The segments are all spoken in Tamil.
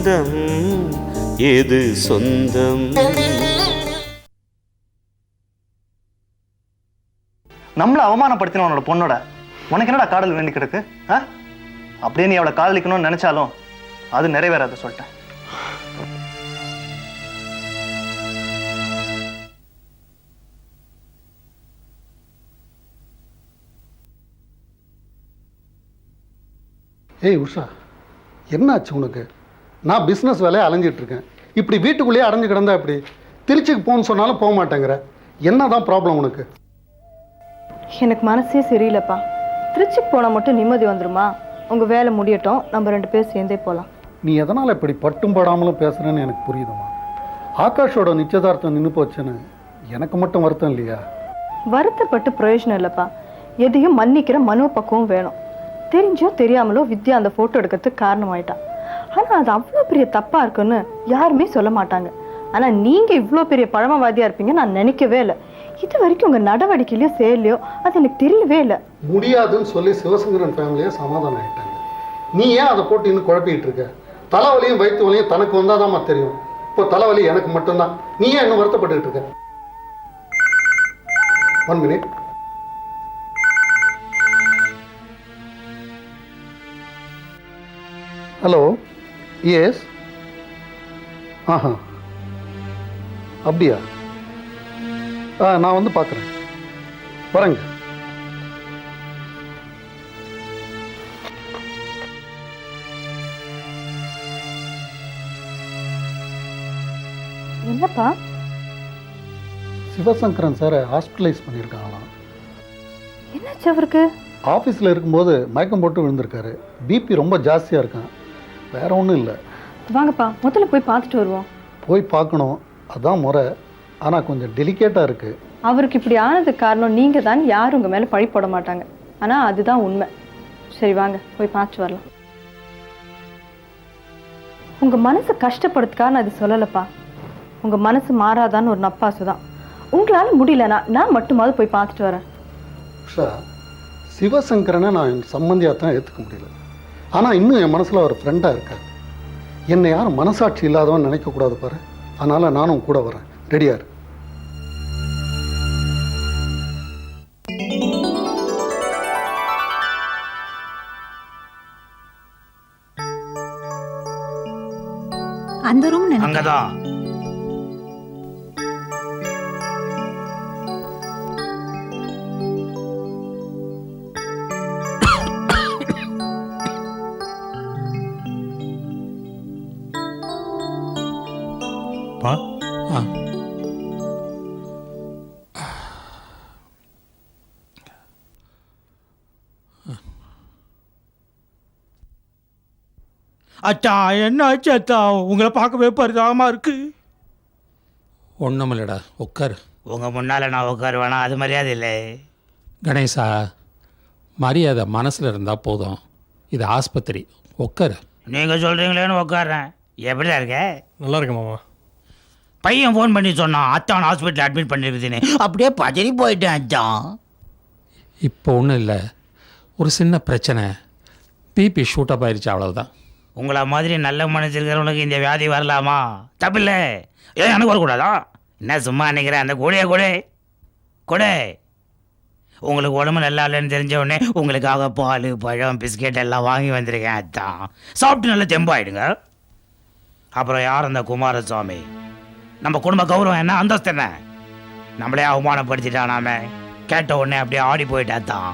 பந்தம் எது சொந்தம்? நம்மள அவமானப்படுத்தின உன்னோட பொண்ணோட உனக்கு என்னடா காதல் வேண்டி கிடக்கு ஆ? அப்படியே நீ அவளை காதலிக்கணும்னு நினைச்சாலும் அது நிறைவேறாத சொல்லிட்டேன். ஏய் உஷா என்னாச்சு உனக்கு? நான் பிஸ்னஸ் வேலையை அலைஞ்சிட்டு இருக்கேன் இப்படி வீட்டுக்குள்ளேயே அடைஞ்சு கிடந்தா இப்படி திருச்சிக்கு போகணும்னு சொன்னாலும் போக மாட்டேங்கிற. என்னதான் ப்ராப்ளம் உனக்கு? எனக்கு மனசே சரியில்லைப்பா. திருச்சிக்கு போனால் மட்டும் நிம்மதி வந்துருமா? உங்கள் வேலை முடியட்டும். நம்ம ரெண்டு பேரும் சேர்ந்தே போகலாம் நீ எதனால் இப்படி பட்டும் படாமலும் பேசுகிறேன்னு எனக்கு புரியுதுமா ஆகாஷோட நிச்சயதார்த்தம் நின்று போச்சுன்னு எனக்கு மட்டும் வருத்தம் இல்லையா? வருத்தப்பட்டு பிரயோஜனம் இல்லைப்பா. எதையும் மன்னிக்கிற மனோபக்குவம் வேணும். தெரிஞ்சோ தெரியாமலோ வித்யா அந்த ஃபோட்டோ எடுக்கிறதுக்கு காரணமாயிட்டா. ஆனால் அது அவ்வளோ பெரிய தப்பாக இருக்குன்னு யாருமே சொல்ல மாட்டாங்க. ஆனால் நீங்கள் இவ்வளோ பெரிய பழமவாதியாக இருப்பீங்க நான் நினைக்கவே இல்லை. இது வரைக்கும் உங்கள் நடவடிக்கையிலையோ செயலையோ அது எனக்கு தெரியவே இல்லை. முடியாதுன்னு சொல்லி சிவசங்கரன் ஃபேமிலியை சமாதானம் ஆகிட்டாங்க நீ ஏன் அதை போட்டு இன்னும் குழப்பிக்கிட்டு இருக்க? தலைவலியும் வயிற்று வலியும் தனக்கு வந்தாதாம்மா தெரியும். இப்போ தலைவலி எனக்கு மட்டும்தான். நீ ஏன் இன்னும் வருத்தப்பட்டுக்கிட்டு இருக்க? ஒன் மினிட் ஹலோ எஸ் ஆஹா. அப்படியா? ஆ நான் வந்து பார்க்குறேன். வரேங்க. என்னப்பா? சிவசங்கரன் சாரை ஹாஸ்பிட்டலைஸ் பண்ணியிருக்காங்களாம். என்னாச்சு அவருக்கு? ஆஃபீஸில் இருக்கும்போது மயக்கம் போட்டு விழுந்திருக்காரு. பிபி ரொம்ப ஜாஸ்தியாக இருக்கான். வேற ஒன்றும் இல்லை. வாங்கப்பா முதல்ல போய் பார்த்துட்டு வருவோம். போய் பார்க்கணும். அதான் முறை. ஆனால் கொஞ்சம் டெலிகேட்டாக இருக்குது அவருக்கு இப்படி ஆனதுக்கு காரணம் நீங்கள் தான் யாரும் உங்கள் மேலே பழி போட மாட்டாங்க. ஆனால் அதுதான் உண்மை. சரி வாங்க போய் பார்த்து வரலாம். உங்கள் மனசை கஷ்டப்படுறதுக்காக நான் இது சொல்லலைப்பா. உங்கள் மனசு மாறாதான்னு ஒரு நப்பாசு தான் உங்களால் முடியலனா நான் மட்டுமாவது போய் பார்த்துட்டு வரேன். உஷா சிவசங்கரனை நான் சம்மந்தியாக தான் ஏற்றுக்க முடியல. ஆனால் இன்னும் என் மனசில் ஒரு ஃப்ரெண்டாக இருக்கார். என்னை யாரும் மனசாட்சி இல்லாதவன் நினைக்கக்கூடாது பாரு. அதனால் நானும் கூட வரேன். ரெடியார் அந்த ரூம் அங்கதான். அச்சா என்ன ஆச்சு அத்தா உங்களை பார்க்கவே பரிதாபமா இருக்கு. ஒன்றுமில்லடா உட்காரு உங்க முன்னால நான் உட்காருவேனா அது மரியாதை இல்லை. கணேசா மரியாதை மனசில் இருந்தால் போதும். இது ஆஸ்பத்திரி. உட்காரு நீங்க சொல்றீங்களேன்னு உட்கார்றேன் எப்படிதான் இருக்க? நல்லா இருக்கு மாமா. பையன் ஃபோன் பண்ணி சொன்னான் அத்தான் ஹாஸ்பிட்டல் அட்மிட் பண்ணிருக்குதுன்னு. அப்படியே பதறி போயிட்டேன் அத்தான் இப்போ ஒன்றும் இல்லை. ஒரு சின்ன பிரச்சனை. பிபி ஷூட்டப் ஆயிடுச்சு அவ்வளவுதான். உங்களை மாதிரி நல்ல மனசு இந்த வியாதி வரலாமா? தப்பில்ல. ஏன் எனக்கு வரக்கூடாதா? என்ன சும்மா நினைக்கிறேன் அந்த கூடையே கொடு. கொடு. உங்களுக்கு உடம்பு நல்லா இல்லைன்னு தெரிஞ்ச உடனே உங்களுக்காக பால் பழம் பிஸ்கெட் எல்லாம் வாங்கி வந்திருக்கேன் அதான். சாப்பிட்டு நல்லா தெம்பாயிடுங்க. அப்புறம் யார் அந்த குமாரசுவாமி? நம்ம குடும்ப கௌரவம் என்ன? அந்தஸ்து என்ன? நம்மளே அவமானப்படுத்திட்டானாமே. கேட்ட உடனே அப்படியே ஆடி போயிட்டாத்தான்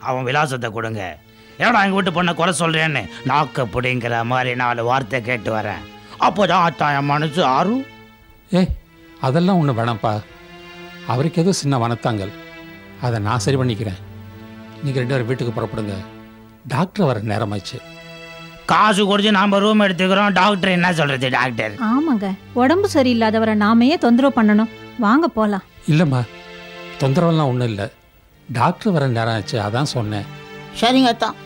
அவன் விலாசத்தை கொடுங்க. ஏடா எங்கள் வீட்டு பொண்ணை குறை சொல்கிறேன்னு நாக்க பிடிங்கிற மாதிரி நாலு வார்த்தை கேட்டு வரேன். அப்போதான் அத்தான் என் மனசு ஆறும் ஏய் அதெல்லாம் ஒன்றும் வேணாம்ப்பா. அவருக்கு ஏதோ சின்ன வனத்தாங்கல். அதை நான் சரி பண்ணிக்கிறேன். நீங்கள் ரெண்டு பேரும் வீட்டுக்கு புறப்படுங்க. டாக்டர் வர நேரமாச்சு காசு கொடுத்து நாம் ரூம் எடுத்துக்கிறோம். டாக்டர் என்ன சொல்கிறது டாக்டர்? ஆமாங்க. உடம்பு சரியில்லாதவரை நாமையே தொந்தரவு பண்ணணும். வாங்க போலாம். இல்லைம்மா தொந்தரவெல்லாம் ஒன்றும் இல்லை. டாக்டர் வர நேரம் ஆச்சு அதான் சொன்னேன். சரிங்க அத்தான்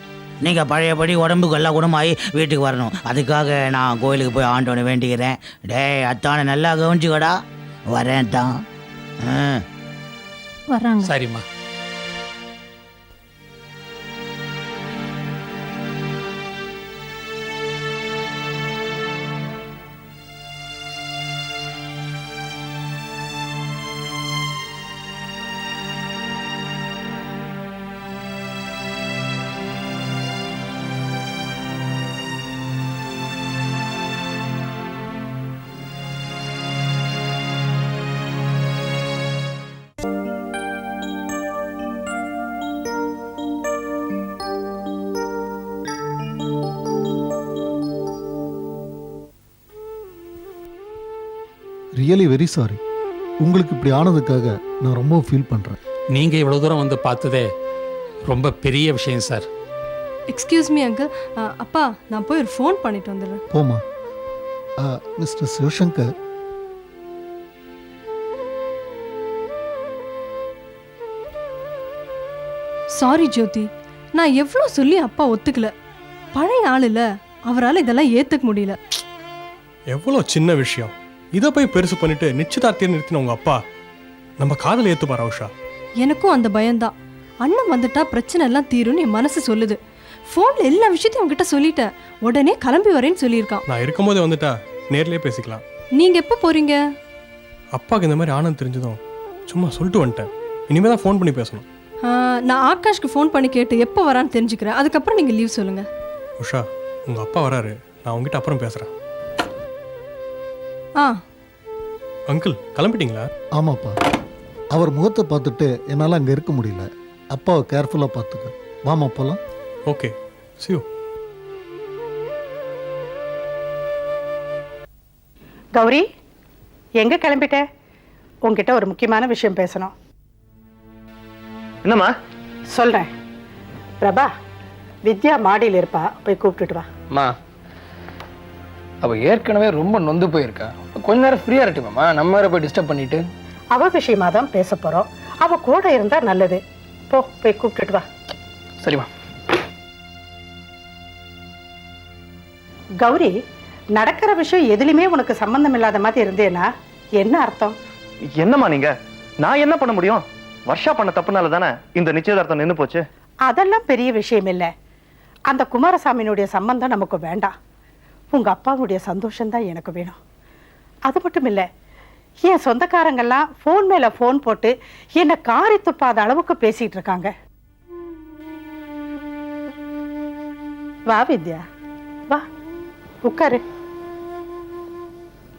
நீங்கள் பழையபடி உடம்புக்கு எல்லாம் குணமாகி வீட்டுக்கு வரணும். அதுக்காக நான் கோயிலுக்கு போய் ஆண்டவனை வேண்டிக்கிறேன். டேய் அத்தானை நல்லா கவனிச்சுக்கடா. வரேன் தான் ஆ. வர்றாங்க. சரிம்மா. ரியலி வெரி சாரி உங்களுக்கு இப்படி ஆனதுக்காக நான் ரொம்ப ஃபீல் பண்ணுறேன் நீங்கள் இவ்வளோ தூரம் வந்து பார்த்ததே ரொம்ப பெரிய விஷயம் சார். எக்ஸ்கியூஸ் மீ அங்கிள் அப்பா நான் போய் ஒரு ஃபோன் பண்ணிட்டு வந்துடுறேன். போமா மிஸ்டர் சிவசங்கர். சாரி ஜோதி. நான் எவ்வளோ சொல்லி அப்பா ஒத்துக்கல. பழைய ஆள் இல்ல. அவரால் இதெல்லாம் ஏத்துக்க முடியல. எவ்வளோ சின்ன விஷயம். இதை போய் பெருசு பண்ணிட்டு நிச்சயதார்த்தியம் நிறுத்தின உங்க அப்பா நம்ம காதல் ஏத்துப்பாரா உஷா? எனக்கும் அந்த பயம்தான். அண்ணன் வந்துட்டா பிரச்சனை எல்லாம் தீரும்னு என் மனசு சொல்லுது. ஃபோன்ல எல்லா விஷயத்தையும் உங்ககிட்ட சொல்லிட்டேன். உடனே கிளம்பி வரேன்னு சொல்லியிருக்கான். நான் இருக்கும்போதே வந்துட்டா நேர்லயே பேசிக்கலாம். நீங்க எப்போ போறீங்க? அப்பாவுக்கு இந்த மாதிரி ஆனந்த் தெரிஞ்சதும் சும்மா சொல்லிட்டு வந்துட்டேன். இனிமே தான் ஃபோன் பண்ணி பேசணும். ஆ, நான் ஆகாஷ்க்கு ஃபோன் பண்ணி கேட்டு எப்போ வரான்னு தெரிஞ்சுக்கிறேன். அதுக்கப்புறம் நீங்க லீவ் சொல்லுங்க. உஷா உங்க அப்பா வராரு. நான் உங்ககிட்ட அப்புறம் பேசுறேன். ஆ. அங்கிள் கிளம்பிட்டீங்களா? ஆமாப்பா. அவர் முகத்தை பார்த்துட்டு என்னால் அங்கே இருக்க முடியல. அப்பாவை கேர்ஃபுல்லாக பார்த்துக்க. வாமா போகலாம் ஓகே. சியூ கௌரி எங்க கிளம்பிட்ட? உன்கிட்ட ஒரு முக்கியமான விஷயம் பேசணும். என்னம்மா? சொல்றேன். பிரபா வித்யா மாடியில் இருப்பா. போய் கூப்பிட்டுட்டு வா. அம்மா அவ ஏற்கனவே ரொம்ப நொந்து போயிருக்கா. கொஞ்ச நேரம் ஃப்ரீயா இருக்கட்டுமாம்மா நம்ம வேற போய் டிஸ்டர்ப் பண்ணிட்டு. அவ விஷயமா தான் பேச போறோம். அவ கூட இருந்தா நல்லது. போ போய் கூப்பிட்டுட்டு வா. சரிம்மா கௌரி நடக்கிற விஷயம் எதுலையுமே உனக்கு சம்பந்தம் இல்லாத மாதிரி இருந்தேனா என்ன அர்த்தம்? என்னம்மா நீங்க? நான் என்ன பண்ண முடியும்? வர்ஷா பண்ண தப்புனால தானே இந்த நிச்சயதார்த்தம் நின்னு போச்சு? அதெல்லாம் பெரிய விஷயம் இல்லை. அந்த குமாரசாமியினுடைய சம்பந்தம் நமக்கு வேண்டாம். உங்க அப்பாவுடைய சந்தோஷம்தான் எனக்கு வேணும். அது மட்டும் இல்லை என் சொந்தக்காரங்கெல்லாம் ஃபோன் மேல ஃபோன் போட்டு என்னை காரி துப்பாத அளவுக்கு பேசிட்டு இருக்காங்க. வா வித்யா. வா உட்காரு.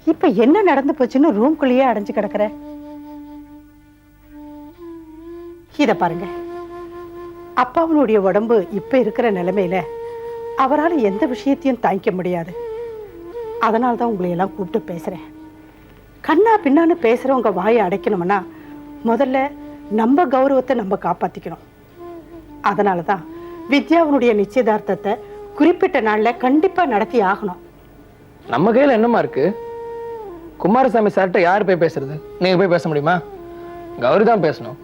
இப்ப என்ன நடந்து போச்சுன்னு ரூம்குள்ளேயே அடைஞ்சு கிடக்குற? இத பாருங்க. அப்பாவனுடைய உடம்பு இப்ப இருக்கிற நிலைமையில அவரால் எந்த விஷயத்தையும் தாங்கிக்க முடியாது. அதனால தான் உங்களை எல்லாம் கூப்பிட்டு பேசுறேன். கண்ணா பின்னான்னு பேசுறவங்க வாயை அடைக்கணும்னா முதல்ல நம்ம கௌரவத்தை நம்ம காப்பாத்திக்கணும். அதனால தான் வித்யாவனுடைய நிச்சயதார்த்தத்தை குறிப்பிட்ட நாள்ல கண்டிப்பா நடத்தி ஆகணும். நம்ம கையில என்னம்மா இருக்கு குமாரசாமி சார்கிட்ட யார் போய் பேசுறது? நீங்க போய் பேச முடியுமா? கௌரி தான் பேசணும்.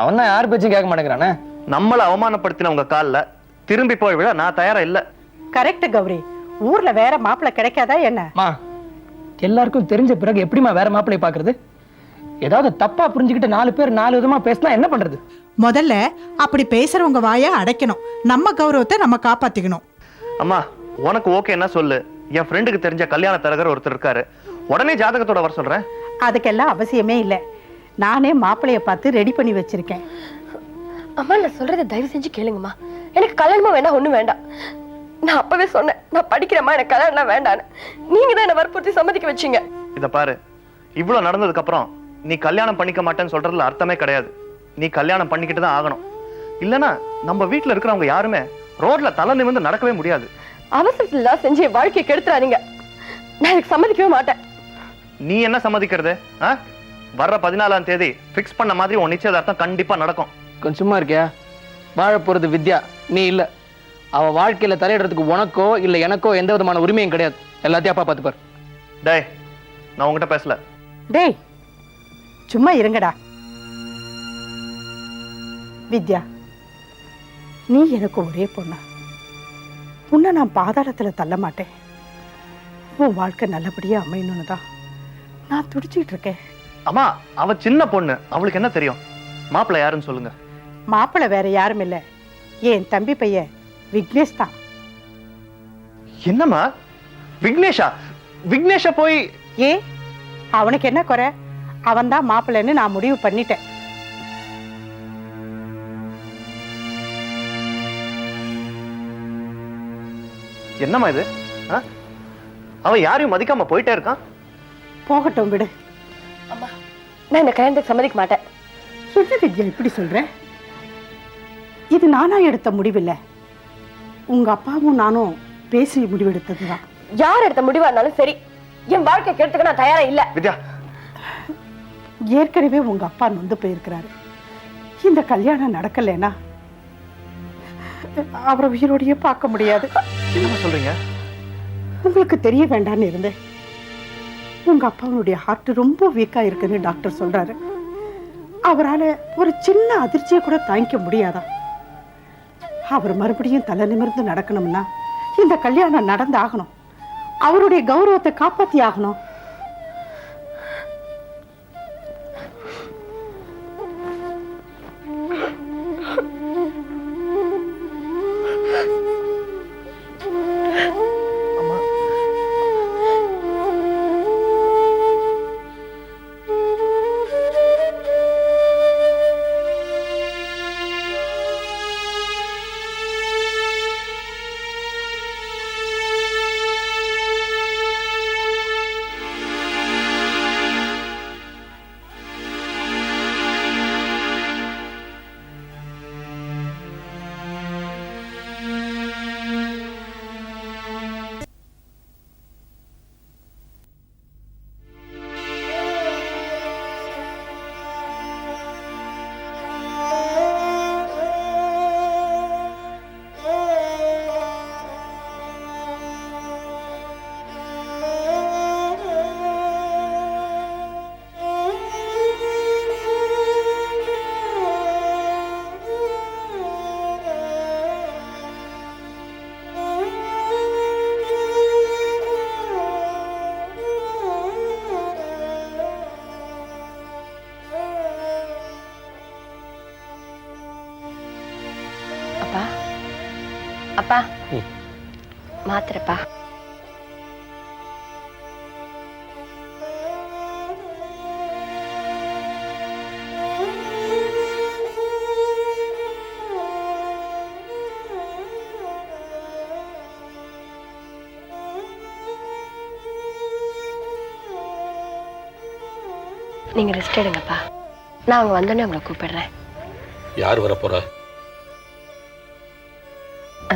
அவன் தான் யார் பேச்சும் கேட்க மாட்டேங்கிறானே? நம்மளை அவமானப்படுத்தின உங்க கால்ல திரும்பி போய் விட நான் தயாரா இல்ல. கரெக்ட் கௌரி. ஊர்ல வேற மாப்பிள்ளை கிடைக்காதா என்ன? மா எல்லாருக்கும் தெரிஞ்ச பிறகு எப்படிம்மா வேற மாப்பிள்ளை பாக்குறது ஏதாவது தப்பா புரிஞ்சுக்கிட்டு நாலு பேர் நாலு விதமா பேசினா என்ன பண்றது? முதல்ல அப்படி பேசுறவங்க வாயை அடைக்கணும். நம்ம கௌரவத்தை நம்ம காப்பாத்திக்கணும். அம்மா உனக்கு ஓகேன்னா சொல்லு. என் ஃப்ரெண்டுக்கு தெரிஞ்ச கல்யாண தரகர் ஒருத்தர் இருக்காரு. உடனே ஜாதகத்தோட வர சொல்றேன். அதுக்கெல்லாம் அவசியமே இல்லை. நானே மாப்பிள்ளைய பார்த்து ரெடி பண்ணி வச்சிருக்கேன். அம்மா நான் சொல்றதை தயவு செஞ்சு கேளுங்கம்மா. எனக்கு கல்யாணமும் வேண்டாம் ஒண்ணும் வேண்டாம். நான் அப்பவே சொன்னேன் நான் படிக்கிறேம்மா எனக்கு கல்யாணம் வேண்டான்னு. நீங்க தான் என்ன வற்புறுத்தி சம்மதிக்க வச்சீங்க. இத பாரு இவ்வளவு நடந்ததுக்கு அப்புறம் நீ கல்யாணம் பண்ணிக்க மாட்டேன்னு சொல்றதுல அர்த்தமே கிடையாது. நீ கல்யாணம் பண்ணிக்கிட்டு தான் ஆகணும். இல்லனா நம்ம வீட்ல இருக்கிறவங்க யாருமே ரோட்ல தலை நிமிர்ந்து நடக்கவே முடியாது. அவசரத்துல செஞ்சு வாழ்க்கையை கெடுத்துறாதீங்க. நான் இதுக்கு சம்மதிக்கவே மாட்டேன். நீ என்ன சம்மதிக்கிறது ஆ? வர்ற பதினாலாம் தேதி ஃபிக்ஸ் பண்ண மாதிரி உன் நிச்சயதார்த்தம் கண்டிப்பா நடக்கும். கொஞ்சம் சும்மா இருக்கியா? வாழ போறது வித்யா நீ இல்ல. அவ வாழ்க்கையில தலையிடுறதுக்கு உனக்கோ இல்ல எனக்கோ எந்த விதமான உரிமையும் கிடையாது. எல்லாத்தையும் அப்பா பார்த்துப்பார். டேய் நான் உங்ககிட்ட பேசல. டேய் சும்மா இருங்கடா. வித்யா நீ எனக்கு ஒரே பொண்ணு. உன்னை நான் பாதாளத்துல தள்ள மாட்டேன். உன் வாழ்க்கை நல்லபடியா அமையணும்னு தான் நான் துடிச்சிட்டு இருக்கேன். அம்மா அவ சின்ன பொண்ணு. அவளுக்கு என்ன தெரியும்? மாப்பிள்ளை யாருன்னு சொல்லுங்க. மாப்பிள்ளை வேற யாரும் இல்லை. என் தம்பி பையன் விக்னேஷ் தான் என்னம்மா? விக்னேஷா? விக்னேஷா போய் ஏ அவனுக்கு என்ன குறை? அவன் தான் மாப்பிள்ளைன்னு நான் முடிவு பண்ணிட்டேன். என்னம்மா இது? ஆ? அவன் யாரையும் மதிக்காம போயிட்டே இருக்கான்? போகட்டும் விடு. அம்மா நான் இந்த கல்யாணத்துக்கு சம்மதிக்க மாட்டேன். என்ன வித்யா இப்படி சொல்ற? இது நானா எடுத்த முடிவில்லை. உங்க அப்பாவும் நானும் பேசி முடிவெடுத்ததுதான். யார் எடுத்த முடிவா இருந்தாலும் சரி. என் வாழ்க்கை கெடுத்துக்க நான் தயாரா இல்ல. வித்யா. ஏற்கனவே உங்க அப்பா நொந்து போயிருக்கிறாரு. இந்த கல்யாணம் நடக்கலைன்னா அவரை உயிரோடையே பார்க்க முடியாது. என்னம்மா சொல்றீங்க? உங்களுக்கு தெரிய வேண்டாம்னு இருந்தேன். உங்க அப்பாவுடைய ஹார்ட் ரொம்ப வீக்கா இருக்குன்னு டாக்டர் சொல்றாரு. அவரால ஒரு சின்ன அதிர்ச்சியை கூட தாங்கிக்க முடியாதா? அவர் மறுபடியும் தலை நிமிர்ந்து நடக்கணும்னா இந்த கல்யாணம் நடந்தாகணும். அவருடைய கௌரவத்தை காப்பாத்தி ஆகணும் அப்பா மாத்திரப்பா நீங்க ரெஸ்ட் எடுங்கப்பா. நான் அவங்க வந்தோடனே உங்களை கூப்பிடுறேன். யார் வர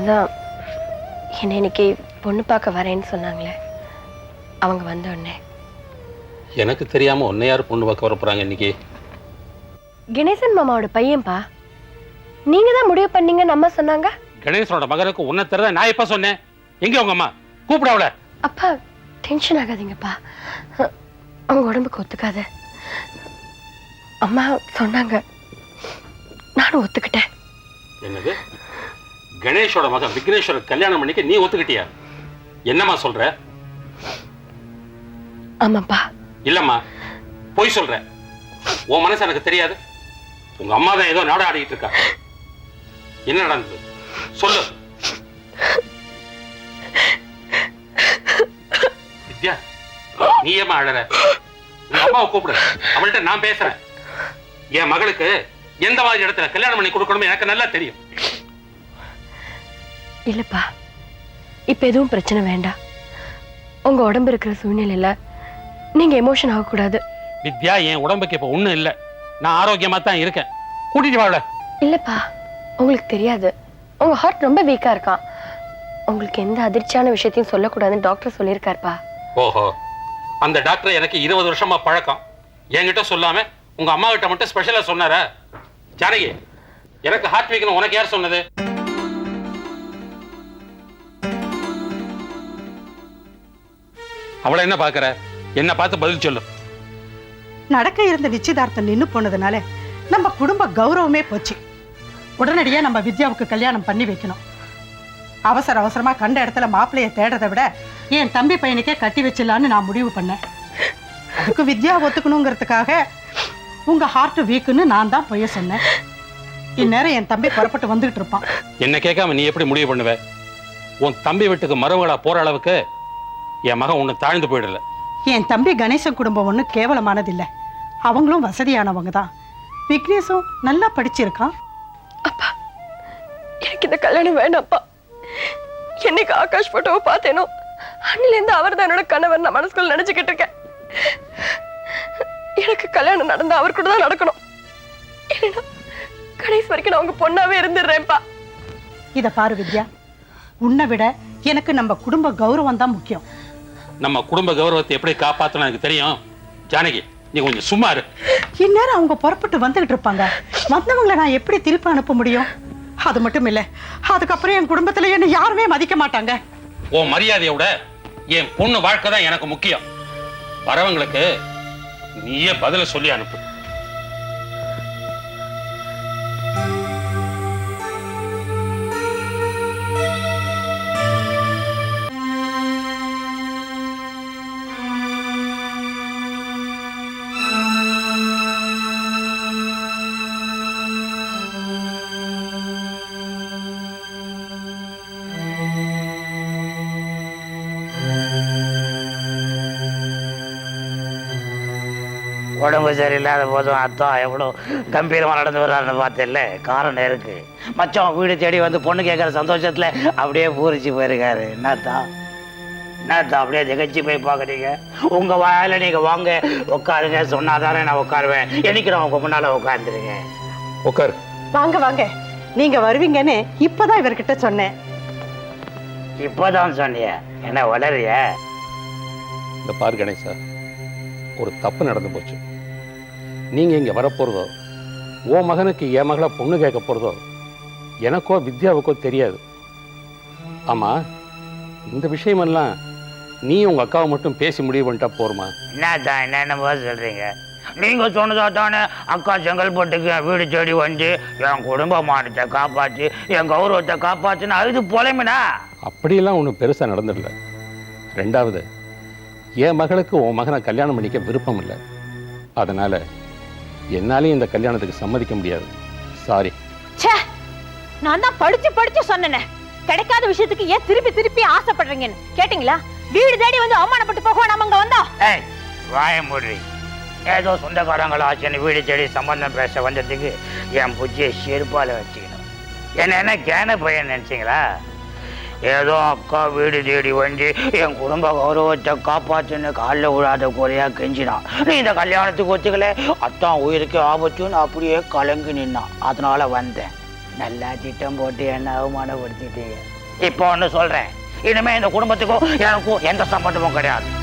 அதான் என்னை இன்னைக்கு பொண்ணு பார்க்க வரேன்னு சொன்னாங்களே அவங்க வந்த உடனே. எனக்கு தெரியாம உன்னை யார் பொண்ணு பார்க்க வர போறாங்க இன்னைக்கு? கணேசன் மாமாவோட பையன்பா? நீங்க தான் முடிவு பண்ணீங்க நம்ம சொன்னாங்க? கணேசனோட மகனுக்கு உன்னை தரத நான் எப்ப சொன்னேன்? எங்க உங்க அம்மா? கூப்பிட அவள. அப்பா டென்ஷன் ஆகாதீங்கப்பா. அவங்க உடம்புக்கு ஒத்துக்காது. அம்மா சொன்னாங்க. நானும் ஒத்துக்கிட்டேன். என்னது? கணேஷோட மகன் விக்னேஸ்வர கல்யாணம் பண்ணிக்க நீ ஒத்துக்கிட்டியா? என்னம்மா சொல்ற? ஆமாப்பா. இல்லம்மா. பொய் சொல்ற. உன் மனசு எனக்கு தெரியாது. உங்க அம்மா தான் ஏதோ நாட ஆடிட்டு இருக்கா. என்ன நடந்தது? சொல்லு. வித்யா நீ ஏமா அழற? உங்க அம்மாவை கூப்பிடு. அவள்கிட்ட நான் பேசுறேன். என் மகளுக்கு எந்த மாதிரி இடத்துல கல்யாணம் பண்ணி கொடுக்கணும் எனக்கு நல்லா தெரியும். இல்லப்பா. இப்ப எதுவும் பிரச்சனை வேண்டாம். உங்க உடம்பு இருக்கிற சூழ்நிலையில நீங்க எமோஷன் ஆகக்கூடாது. வித்யா என் உடம்புக்கு இப்ப ஒண்ணும் இல்ல. நான் ஆரோக்கியமா தான் இருக்கேன். கூட்டிட்டு வாழ இல்லப்பா உங்களுக்கு தெரியாது. உங்க ஹார்ட் ரொம்ப வீக்கா இருக்கான் உங்களுக்கு எந்த அதிர்ச்சியான விஷயத்தையும் சொல்லக்கூடாதுன்னு டாக்டர் சொல்லியிருக்காருப்பா. ஓஹோ. அந்த டாக்டர் எனக்கு இருபது வருஷமா பழக்கம். என்கிட்ட சொல்லாம உங்க அம்மா கிட்ட மட்டும் ஸ்பெஷலா சொன்னாரா? ஜானகி எனக்கு ஹார்ட் வீக்னு உனக்கு யார் சொன்னது? அவளை என்ன பாக்குற என்ன பார்த்து பதில் சொல்லு. நடக்க இருந்த நிச்சயதார்த்தம் நின்னு போனதுனால நம்ம குடும்ப கௌரவமே போச்சு. உடனடியா நம்ம வித்யாவுக்கு கல்யாணம் பண்ணி வைக்கணும். அவசர அவசரமா கண்ட இடத்துல மாப்பிள்ளைய தேடுறதை விட என் தம்பி பையனுக்கே கட்டி வச்சிடலான்னு நான் முடிவு பண்ணேன். அதுக்கு வித்யா ஒத்துக்கணுங்கிறதுக்காக உங்க ஹார்ட் வீக்குன்னு நான் தான் பொய்ய சொன்னேன். இந்நேரம் என் தம்பி புறப்பட்டு வந்துகிட்டு இருப்பான். என்ன கேட்காம நீ எப்படி முடிவு பண்ணுவ? உன் தம்பி வீட்டுக்கு மருமகளா போற அளவுக்கு என் மகன் உன்னை தாழ்ந்து போயிடல. என் தம்பி கணேசன் குடும்பம் ஒன்றும் கேவலமானதில்லை. அவங்களும் வசதியானவங்க தான். விக்னேஷும் நல்லா படிச்சிருக்கான். எனக்கு இந்த கல்யாணம் வேண்டாம்ப்பா என்னைக்கு ஆகாஷ் போட்டோவை பார்த்தேனோ அன்னிலேருந்து அவர் தான் என்னோட கணவர் நான் மனசுக்குள்ள நினைச்சுக்கிட்டு இருக்கேன். எனக்கு கல்யாணம் நடந்தா அவர் கூட தான் நடக்கணும். இல்லைன்னா கடைசி வரைக்கும் நான் உங்க பொண்ணாவே இருந்துடுறேன்ப்பா. இத பாரு வித்யா உன்னை விட எனக்கு நம்ம குடும்ப கௌரவம் தான் முக்கியம். நம்ம குடும்ப கௌரவத்தை எப்படி காப்பாத்தணும் எனக்கு தெரியும்? ஜானகி நீ கொஞ்சம் சும்மா இரு. இந்நேரம் அவங்க புறப்பட்டு வந்துகிட்டு இருப்பாங்க. வந்தவங்கள நான் எப்படி திருப்பி அனுப்ப முடியும்? அது மட்டும் இல்ல அதுக்கப்புறம் என் குடும்பத்துல என்ன யாருமே மதிக்க மாட்டாங்க. உன் மரியாதையை விட என் பொண்ணு வாழ்க்கை தான் எனக்கு முக்கியம். வரவங்களுக்கு நீயே பதில சொல்லி அனுப்பு. உடம்பு சரியில்லாத போதும் அத்தான் எவ்வளோ கம்பீரமாக நடந்து வர்றாருன்னு பார்த்தேன்ல. காரணம் இருக்கு. மச்சான் வீடு தேடி வந்து பொண்ணு கேட்குற சந்தோஷத்தில் அப்படியே பூரிச்சு போயிருக்காரு. என்னத்தான் என்னத்தான் அப்படியே திகச்சு போய் பார்க்குறீங்க? உங்கள் வாயில நீங்கள் வாங்க. உட்காருங்க. சொன்னாதானே நான் உட்காருவேன். என்னைக்கு நான் உங்கள் முன்னால் உட்காந்துருங்க உட்காரு. வாங்க வாங்க. நீங்க வருவீங்கன்னு இப்பதான் இவர்கிட்ட சொன்னேன். இப்போதான் சொன்னிய. என்ன வளரிய இந்த பார் கணேசா ஒரு தப்பு நடந்து போச்சு. நீங்க இங்க வரப்போறதோ உன் மகனுக்கு என் மகளை பொண்ணு கேட்க போறதோ எனக்கோ வித்யாவுக்கோ தெரியாது. ஆமா இந்த விஷயமெல்லாம் நீ உங்க அக்காவை மட்டும் பேசி முடிவு பண்ணிட்டா போருமா? என்னதான் என்னென்னமோ சொல்றீங்க? நீங்க சொன்னதா தானே அக்கா செங்கல்பட்டுக்கு வீடு தேடி வந்து என் குடும்ப மானத்தை காப்பாத்தி என் கௌரவத்தை காப்பாத்துன்னு அழுது புலம்பினா? அப்படியெல்லாம் ஒன்றும் பெருசா நடந்துடல. ரெண்டாவது என் மகளுக்கு உன் மகனை கல்யாணம் பண்ணிக்க விருப்பம் இல்லை. அதனால என்னாலையும் இந்த கல்யாணத்துக்கு சம்மதிக்க முடியாது. சாரி ச்சே! நான் தான் படிச்சு படிச்சு சொன்னேனே. கிடைக்காத விஷயத்துக்கு ஏன் திருப்பி திருப்பி ஆசைப்படுறீங்கன்னு? கேட்டிங்களா? வீடு தேடி வந்து அவமானப்பட்டு போக நம்ம அங்க வந்தோம் ஏய் வாய மூடி ஏதோ சொந்தக்காரங்களாச்சுன்னு வீடு தேடி சம்பந்தம் பேச வந்ததுக்கு என் புஜ்ஜியை செருப்பால வச்சுக்கணும். என்ன என்ன கேன பையன் நினைச்சீங்களா? ஏதோ அக்கா வீடு தேடி வந்து என் குடும்ப கௌரவத்தை காப்பாற்றுன்னு காலில் விழாத குறையா கெஞ்சினான் நீ இந்த கல்யாணத்துக்கு ஒத்துக்கல? அத்தான் உயிருக்கு ஆபத்துன்னு அப்படியே கலங்கி நின்னான் அதனால வந்தேன். நல்லா திட்டம் போட்டு என்ன அவமானப்படுத்திட்டீங்க. இப்போ ஒன்று சொல்கிறேன் இனிமேல் இந்த குடும்பத்துக்கும் எனக்கும் எந்த சம்பந்தமும் கிடையாது.